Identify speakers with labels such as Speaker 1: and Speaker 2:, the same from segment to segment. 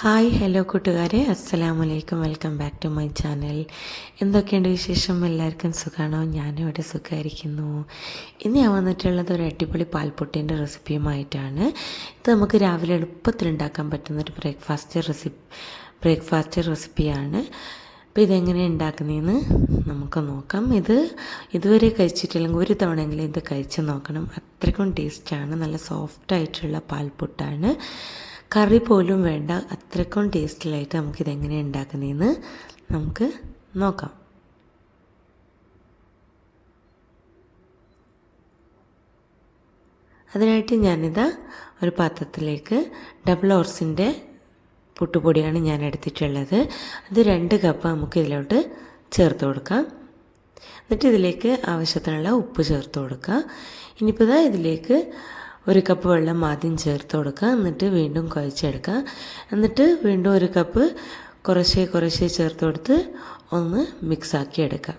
Speaker 1: Hi hello കൂട്ടുകാരെ. അസ്സലാമു അലൈക്കും. Welcome back to my channel. എന്തൊക്കെയുണ്ട് വിശേഷം? എല്ലാവർക്കും സുഖമാണോ ഞാനിവിടെ സുഖമായിരിക്കുന്നു ഇന്ന് ഞാൻ വന്നിട്ടുള്ളത് ഒരു അടിപൊളി പാൽപ്പൊട്ടിന്റെ റെസിപ്പിയുമായിട്ടാണ്. ഇത് നമുക്ക് രാവിലെ എളുപ്പത്തിൽ ഉണ്ടാക്കാൻ പറ്റുന്ന ഒരു ബ്രേക്ക്ഫാസ്റ്റ് റെസിപ്പി ബ്രേക്ക്ഫാസ്റ്റ് റെസിപ്പിയാണ്. അപ്പോൾ ഇതെങ്ങനെ ഉണ്ടാക്കുന്നതെന്ന് നമുക്ക് നോക്കാം. ഇത് ഇതുവരെ കഴിച്ചിട്ടില്ലെങ്കിൽ ഒരു തവണയെങ്കിലും ഇത് കഴിച്ച് നോക്കണം. അത്രയ്ക്കും ടേസ്റ്റാണ്. നല്ല സോഫ്റ്റായിട്ടുള്ള പാൽപ്പൊട്ടാണ് കറി പോലും വേണ്ട അത്രക്കും ടേസ്റ്റിലായിട്ട് നമുക്കിതെങ്ങനെ ഉണ്ടാക്കുന്നതെന്ന് നമുക്ക് നോക്കാം. അതിനായിട്ട് ഞാനിതാ ഒരു പാത്രത്തിലേക്ക് ഡബിൾ ഓർസിന്റെ പുട്ടുപൊടിയാണ് ഞാൻ എടുത്തിട്ടുള്ളത്. അത് രണ്ട് കപ്പ് നമുക്ക് ഇതിലോട്ട് ചേർത്ത് കൊടുക്കാം. എന്നിട്ട് ഇതിലേക്ക് ആവശ്യത്തിനുള്ള ഉപ്പ് ചേർത്ത് കൊടുക്കുക ഇനിയിപ്പോൾ ഇതാ ഇതിലേക്ക് ഒരു കപ്പ് വെള്ളം ആദ്യം ചേർത്ത് കൊടുക്കുക. എന്നിട്ട് വീണ്ടും കുഴച്ചെടുക്കുക. എന്നിട്ട് വീണ്ടും ഒരു കപ്പ് കുറേശ്ശെ കുറേശ്ശെ ചേർത്ത് കൊടുത്ത് ഒന്ന് മിക്സാക്കി എടുക്കുക.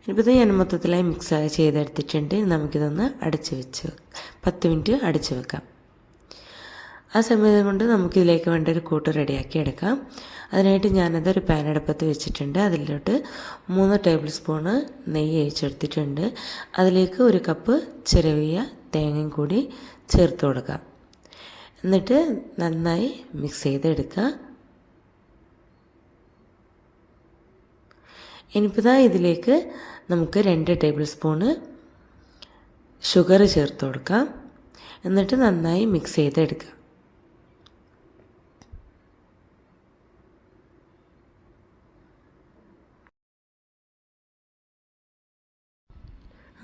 Speaker 1: ഇനിയിപ്പോൾ ഇത് ഞാൻ മൊത്തത്തിലായി മിക്സ് ചെയ്തെടുത്തിട്ടുണ്ട്. നമുക്കിതൊന്ന് അടച്ച് വെച്ച് പത്ത് മിനിറ്റ് അടച്ച് വെക്കാം. ആ സമയം കൊണ്ട് നമുക്ക് ഇതിലേക്ക് വേണ്ട ഒരു കൂട്ട് റെഡിയാക്കി എടുക്കാം. അതിനായിട്ട് ഞാനതൊരു പാൻ അടുപ്പത്ത് വെച്ചിട്ടുണ്ട്. അതിലോട്ട് മൂന്ന് ടേബിൾ സ്പൂണ് നെയ്യ് ഒഴിച്ചെടുത്തിട്ടുണ്ട്. അതിലേക്ക് ഒരു കപ്പ് ചിരവിയ തേങ്ങയും കൂടി ചേർത്ത് കൊടുക്കാം. എന്നിട്ട് നന്നായി മിക്സ് ചെയ്തെടുക്കുക ഇനിയിപ്പോൾ ഇതിലേക്ക് നമുക്ക് രണ്ട് ടേബിൾ സ്പൂണ് ഷുഗർ ചേർത്ത് കൊടുക്കാം. എന്നിട്ട് നന്നായി മിക്സ് ചെയ്തെടുക്കുക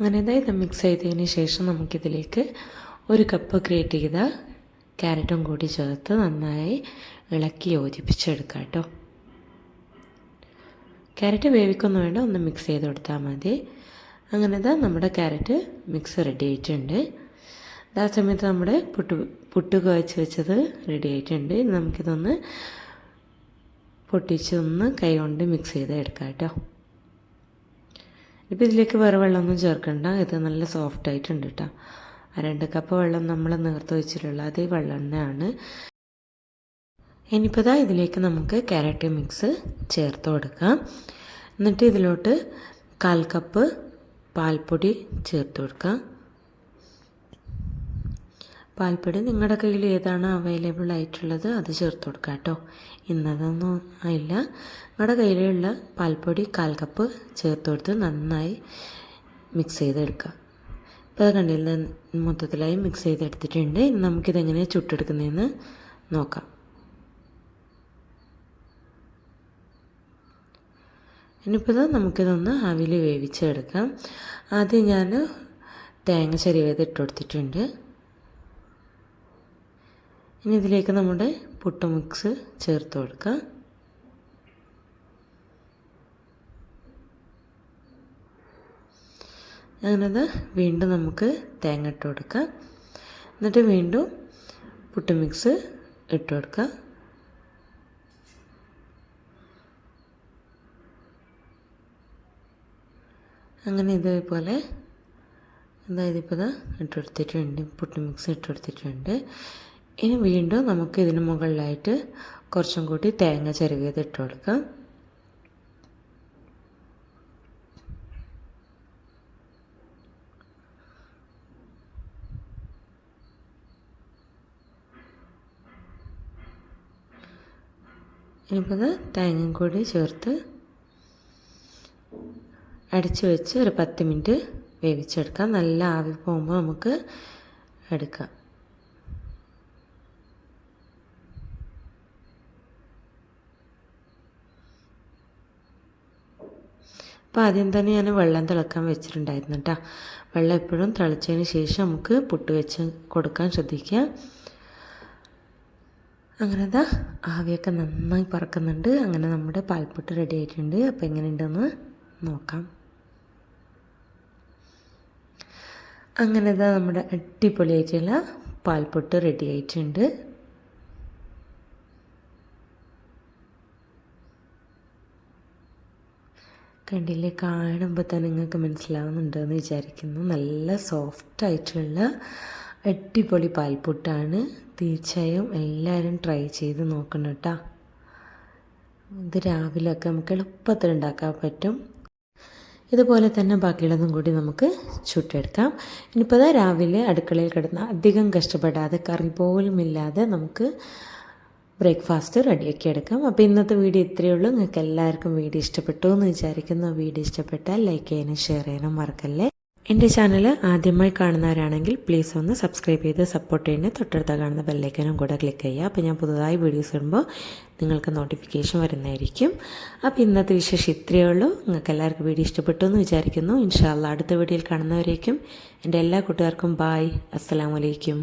Speaker 1: അങ്ങനെ ഇത് മിക്സ് ചെയ്തതിന് ശേഷം നമുക്കിതിലേക്ക് ഒരു കപ്പ് ഗ്രേറ്റ് ചെയ്ത ക്യാരറ്റും കൂടി ചേർത്ത് നന്നായി ഇളക്കി യോജിപ്പിച്ചെടുക്കാം കേട്ടോ. ക്യാരറ്റ് വേവിക്കൊന്നും വേണ്ട ഒന്ന് മിക്സ് ചെയ്ത് കൊടുത്താൽ മതി. അങ്ങനെ ഇതാ നമ്മുടെ ക്യാരറ്റ് മിക്സ് റെഡി ആയിട്ടുണ്ട്. ആ സമയത്ത് നമ്മുടെ പുട്ട് പുട്ട് കുഴച്ച് വെച്ചത് റെഡി ആയിട്ടുണ്ട്. നമുക്കിതൊന്ന് പൊട്ടിച്ചൊന്ന് കൈ കൊണ്ട് മിക്സ് ചെയ്ത് എടുക്കാം കേട്ടോ. ഇപ്പോൾ ഇതിലേക്ക് വേറെ വെള്ളമൊന്നും ചേർക്കണ്ട. ഇത് നല്ല സോഫ്റ്റ് ആയിട്ടുണ്ട് കേട്ടോ ആ രണ്ട് കപ്പ് വെള്ളം നമ്മൾ നേർത്ത് വെച്ചിട്ടുള്ള അതേ വെള്ളം തന്നെയാണ്. ഇനിയിപ്പോൾ ഇതാ ഇതിലേക്ക് നമുക്ക് ക്യാരറ്റ് മിക്സ് ചേർത്ത് കൊടുക്കാം. എന്നിട്ട് ഇതിലോട്ട് കാൽ കപ്പ് പാൽപ്പൊടി ചേർത്ത് കൊടുക്കാം. പാൽപ്പൊടി നിങ്ങളുടെ കയ്യിൽ ഏതാണ് അവൈലബിൾ ആയിട്ടുള്ളത് അത് ചേർത്ത് കൊടുക്കാം കേട്ടോ. ഇന്നതൊന്നും ഇല്ല നിങ്ങളുടെ കയ്യിലുള്ള പാൽപ്പൊടി കാൽ കപ്പ് ചേർത്ത് കൊടുത്ത് നന്നായി മിക്സ് ചെയ്തെടുക്കുക ഇപ്പോൾ അത് കണ്ടില്ല മൊത്തത്തിലായി മിക്സ് ചെയ്തെടുത്തിട്ടുണ്ട്. ഇനി നമുക്കിതെങ്ങനെ ചുട്ടെടുക്കുന്നതെന്ന് നോക്കാം. ഇനിയിപ്പോൾ നമുക്കിതൊന്ന് ആവിയിൽ വേവിച്ചെടുക്കാം. ആദ്യം ഞാൻ തേങ്ങ ചെറിയത് ഇട്ട് കൊടുത്തിട്ടുണ്ട്. ഇനി ഇതിലേക്ക് നമ്മുടെ പുട്ട് മിക്സ് ചേർത്ത് കൊടുക്കുക അങ്ങനത് വീണ്ടും നമുക്ക് തേങ്ങ ഇട്ട് കൊടുക്കുക എന്നിട്ട് വീണ്ടും പുട്ട് മിക്സ് ഇട്ട് കൊടുക്കുക അങ്ങനെ ഇതേപോലെ അതായത് ഇപ്പോൾ ഇട്ട് കൊടുത്തിട്ടുണ്ട് പുട്ട് മിക്സ് ഇട്ടെടുത്തിട്ടുണ്ട് ഇനി വീണ്ടും നമുക്ക് ഇതിന് മുകളിലായിട്ട് കുറച്ചും കൂടി തേങ്ങ ചെറുകിയത് ഇട്ട് കൊടുക്കാം ഇനിയിപ്പോൾ തേങ്ങയും കൂടി ചേർത്ത് അടിച്ചു വെച്ച് ഒരു പത്ത് മിനിറ്റ് വേവിച്ചെടുക്കാം. നല്ല ആവി പോകുമ്പോൾ നമുക്ക് എടുക്കാം. അപ്പോൾ ആദ്യം തന്നെ ഞാൻ വെള്ളം തിളക്കാൻ വെച്ചിട്ടുണ്ടായിരുന്നു കേട്ടോ വെള്ളം എപ്പോഴും തിളച്ചതിന് ശേഷം നമുക്ക് പുട്ട് വെച്ച് കൊടുക്കാൻ ശ്രദ്ധിക്കുക അങ്ങനെ ഇതാ ആവിയൊക്കെ നന്നായി പറക്കുന്നുണ്ട്. അങ്ങനെ നമ്മുടെ പാൽപ്പൊട്ട് റെഡി ആയിട്ടുണ്ട്. അപ്പോൾ എങ്ങനെയുണ്ടെന്ന് നോക്കാം. അങ്ങനെ ഇതാ നമ്മുടെ അടിപൊളിയായിട്ടുള്ള പാൽപ്പൊട്ട് റെഡി ആയിട്ടുണ്ട്. കണ്ടില്ലേ? കാണുമ്പോൾ തന്നെ നിങ്ങൾക്ക് മനസ്സിലാവുന്നുണ്ടെന്ന് വിചാരിക്കുന്നു. നല്ല സോഫ്റ്റ് ആയിട്ടുള്ള അടിപൊളി പാൽപ്പുട്ടാണ് തീർച്ചയായും എല്ലാവരും ട്രൈ ചെയ്ത് നോക്കണം കേട്ടോ. ഇത് രാവിലെയൊക്കെ നമുക്ക് എളുപ്പത്തിൽ ഉണ്ടാക്കാൻ പറ്റും. ഇതുപോലെ തന്നെ ബാക്കിയുള്ളതും കൂടി നമുക്ക് ചുട്ടെടുക്കാം. ഇനിയിപ്പോൾ രാവിലെ അടുക്കളയിൽ കിടന്ന് അധികം കഷ്ടപ്പെടാതെ കറി പോലും ഇല്ലാതെ നമുക്ക് ബ്രേക്ക്ഫാസ്റ്റ് റെഡിയാക്കി എടുക്കാം. അപ്പോൾ ഇന്നത്തെ വീഡിയോ ഇത്രയേ ഉള്ളൂ. നിങ്ങൾക്ക് എല്ലാവർക്കും വീഡിയോ ഇഷ്ടപ്പെട്ടു എന്ന് വിചാരിക്കുന്നു. വീഡിയോ ഇഷ്ടപ്പെട്ടാൽ ലൈക്ക് ചെയ്യാനും ഷെയർ ചെയ്യാനും മറക്കല്ലേ. എന്റെ ചാനൽ ആദ്യമായി കാണുന്നവരാണെങ്കിൽ പ്ലീസ് ഒന്ന് സബ്സ്ക്രൈബ് ചെയ്ത് സപ്പോർട്ട് ചെയ്യുന്നത് തൊട്ടടുത്ത കാണുന്ന ബെല്ലൈക്കനും കൂടെ ക്ലിക്ക് ചെയ്യുക. അപ്പോൾ ഞാൻ പുതുതായി വീഡിയോസ് ഇടുമ്പോൾ നിങ്ങൾക്ക് നോട്ടിഫിക്കേഷൻ വരുന്നതായിരിക്കും. അപ്പോൾ ഇന്നത്തെ വിശേഷം ഇത്രയേ ഉള്ളൂ. നിങ്ങൾക്ക് എല്ലാവർക്കും വീഡിയോ ഇഷ്ടപ്പെട്ടു എന്ന് വിചാരിക്കുന്നു. ഇൻഷാല്ല അടുത്ത വീഡിയോയിൽ കാണുന്നവരേക്കും എന്റെ എല്ലാ കൂട്ടുകാർക്കും ബായ്. അസ്സലാമലൈക്കും